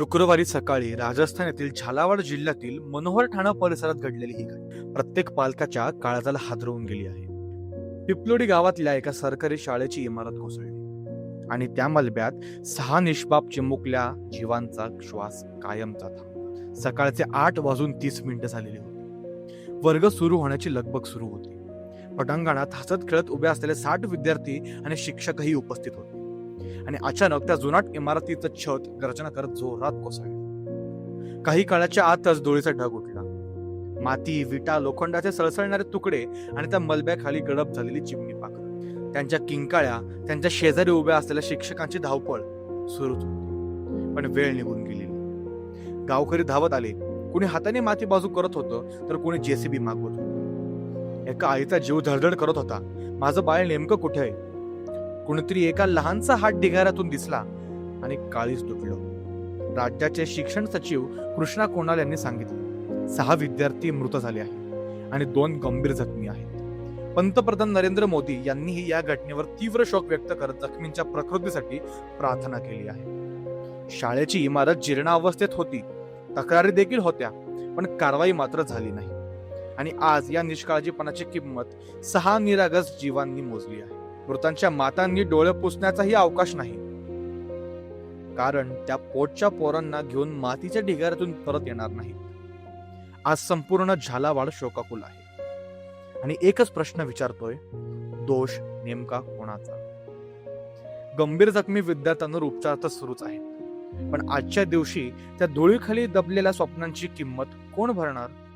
शुक्रवारी सकाळी राजस्थान येथील झालावाड जिल्ह्यातील मनोहर ठाणा परिसरात घडलेली ही घटना. प्रत्येक पालकाच्या काळजाला हादरवून गेली आहे. पिपलोडी गावातल्या एका सरकारी शाळेची इमारत कोसळली. आणि त्या मलब्यात सहा निष्पाप चिमुकल्या जीवांचा श्वास कायमचा थांबला. सकाळचे आठ वाजून तीस मिनिटं झालेली होती. वर्ग सुरू होण्याची लगबग सुरू होती. पटांगणात हसत खेळत उभे असलेले साठ विद्यार्थी आणि शिक्षकही उपस्थित होते. आणि अचानक त्या जुनाट इमारतीचं छत गर्जना करत जोरात कोसळलं. काही काळाच्या आतच डोळीचा ढग उठला. माती विटा लोखंडाचे सळसळणारे तुकडे आणि त्या मलब्याखाली गडप झालेली चिमणी पाखरं. त्यांच्या किंकाळ्या त्यांच्या शेजारी उभ्या असलेल्या शिक्षकांची धावपळ सुरूच होती. पण वेळ निघून गेलेली गावकरी धावत आले. कुणी हाताने माती बाजू करत होतं तर कुणी जेसीबी मागवत होतं. एका आईचा जीव धडधड करत होता. माझं बाळ नेमकं कुठे आहे? कुणीतरी एका लहानसा हात ढिगाऱ्यातून दिसला आणि काळीच तुटलं राज्याचे शिक्षण सचिव कृष्णा कोणाल यांनी सांगितलं. सहा विद्यार्थी मृत झाले आहेत आणि दोन गंभीर जखमी आहेत. पंतप्रधान नरेंद्र मोदी यांनीही या घटनेवर तीव्र शोक व्यक्त करत जखमींच्या प्रकृतीसाठी प्रार्थना केली आहे. शाळेची इमारत जीर्णावस्थेत होती. तक्रारी देखील होत्या पण कारवाई मात्र झाली नाही. आणि आज या निष्काळजीपणाची किंमत सहा निरागस जीवांनी मोजली आहे. मृतांच्या मातांनी डोळे पुसण्याचाही अवकाश नाही. कारण त्या पोटच्या पोरांना घेऊन मातीच्या ढिगाऱ्यातून परत येणार नाही आज संपूर्ण झालावाड शोकाकुल आहे. आणि एकच प्रश्न विचारतोय दोष नेमका कोणाचा? गंभीर जखमी विद्यार्थ्यांवर उपचार तर सुरूच आहेत. पण आजच्या दिवशी त्या धुळीखाली दबलेल्या स्वप्नांची किंमत कोण भरणार?